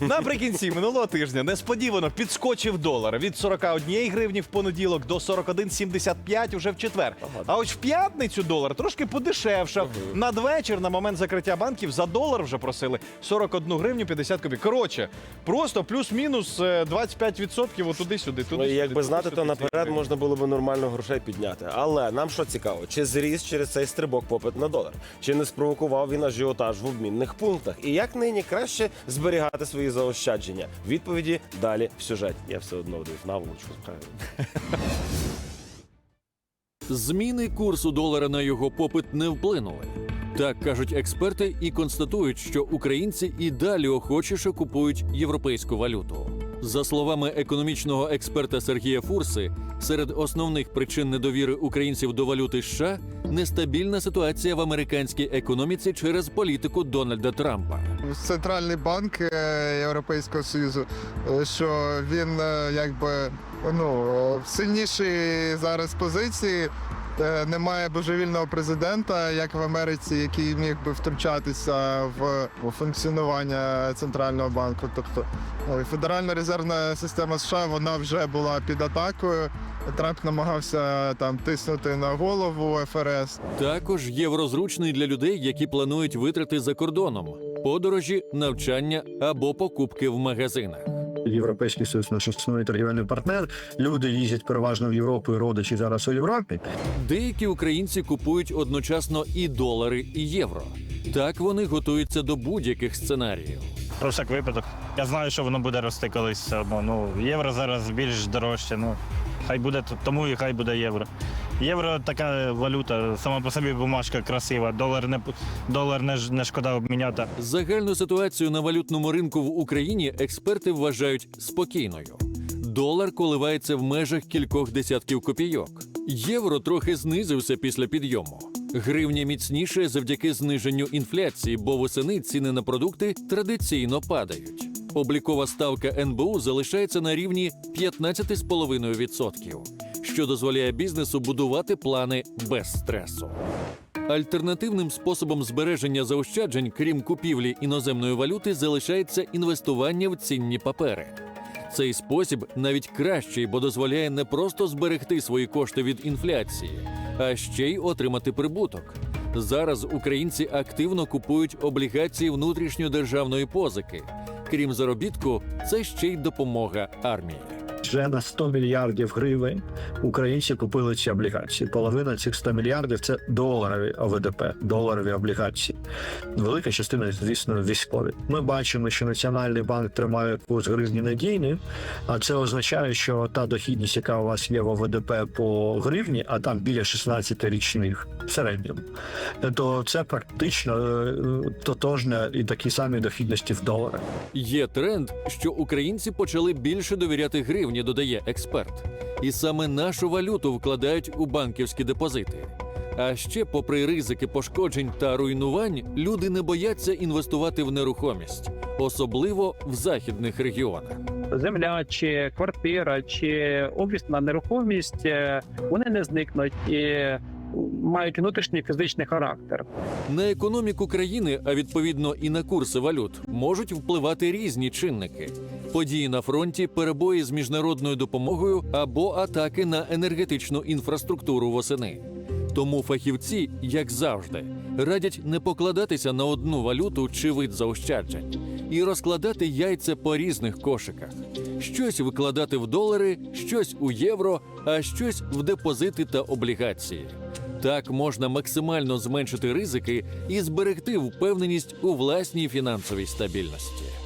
Наприкінці минулого тижня несподівано підскочив долар від 41 гривні в понеділок до 41,75 уже в четвер. А ось в п'ятницю долар трошки подешевшав. Надвечір, на момент закриття банків, за долар вже просили 41 гривню 50 копійок. Коротше, просто плюс-мінус е, 25% отуди-сюди. Ну, і якби знати, то наперед можна було б нормально грошей підняти. Але нам що цікаво, чи зріс через цей стрибок попит на долар? Чи не спровокував він ажіотаж в обмінних пунктах? І як нині краще зберігати свої заощадження? Відповіді далі в сюжеті. Я все одно дивлюсь наволочку. правильно. Зміни курсу долара на його попит не вплинули. Так кажуть експерти і констатують, що українці і далі охочіше купують європейську валюту. За словами економічного експерта Сергія Фурси, серед основних причин недовіри українців до валюти США нестабільна ситуація в американській економіці через політику Дональда Трампа. Центральний банк е, Європейського Союзу, е, що він е, якби ну в сильнішій зараз позиції. Немає божевільного президента, як в Америці, який міг би втручатися в функціонування центрального банку. Тобто е, Федеральна резервна система США вона вже була під атакою. Трамп намагався там тиснути на голову ФРС. Також євро зручний для людей, які планують витрати за кордоном, подорожі, навчання або покупки в магазинах. Європейський союз наш основний торгівельний партнер. Люди їздять переважно в Європу і родичі зараз у Європі. Деякі українці купують одночасно і долари, і євро. Так вони готуються до будь-яких сценаріїв. Про всяк випадок. Я знаю, що воно буде рости колись одно. Ну, євро зараз більш дорожче. Ну, хай буде тому і хай буде євро. Євро така валюта, сама по собі бумажка красива. Долар не долар не, не шкода обміняти. Загальну ситуацію на валютному ринку в Україні експерти вважають спокійною. Долар коливається в межах кількох десятків копійок. Євро трохи знизився після підйому. Гривня міцніше завдяки зниженню інфляції, бо восени ціни на продукти традиційно падають. Облікова ставка НБУ залишається на рівні 15,5%, що дозволяє бізнесу будувати плани без стресу. Альтернативним способом збереження заощаджень, крім купівлі іноземної валюти, залишається інвестування в цінні папери. Цей спосіб навіть кращий, бо дозволяє не просто зберегти свої кошти від інфляції, а ще й отримати прибуток. Зараз українці активно купують облігації внутрішньодержавної позики. Крім заробітку, це ще й допомога армії. Вже на 100 мільярдів гривень українці купили ці облігації. Половина цих 100 мільярдів це доларові ОВДП, доларові облігації. Велика частина, звісно, військові. Ми бачимо, що Національний банк тримає курс гривні надійним, а це означає, що та дохідність, яка у вас є в ОВДП по гривні, а там біля 16 річних в середньому, то це практично е, тотожне і такі самі дохідності в доларах. Є тренд, що українці почали більше довіряти гривні, додає експерт. І саме нашу валюту вкладають у банківські депозити. А ще, попри ризики пошкоджень та руйнувань, люди не бояться інвестувати в нерухомість, особливо в західних регіонах. земля, чи квартира, чи офісна нерухомість, е, вони не зникнуть і мають внутрішній фізичний характер. На економіку країни, а відповідно і на курси валют, можуть впливати різні чинники: події на фронті, перебої з міжнародною допомогою або атаки на енергетичну інфраструктуру восени. Тому фахівці, як завжди, радять не покладатися на одну валюту чи вид заощаджень і розкладати яйця по різних кошиках. Щось викладати в долари, щось у євро, а щось в депозити та облігації. Так можна максимально зменшити ризики і зберегти впевненість у власній фінансовій стабільності.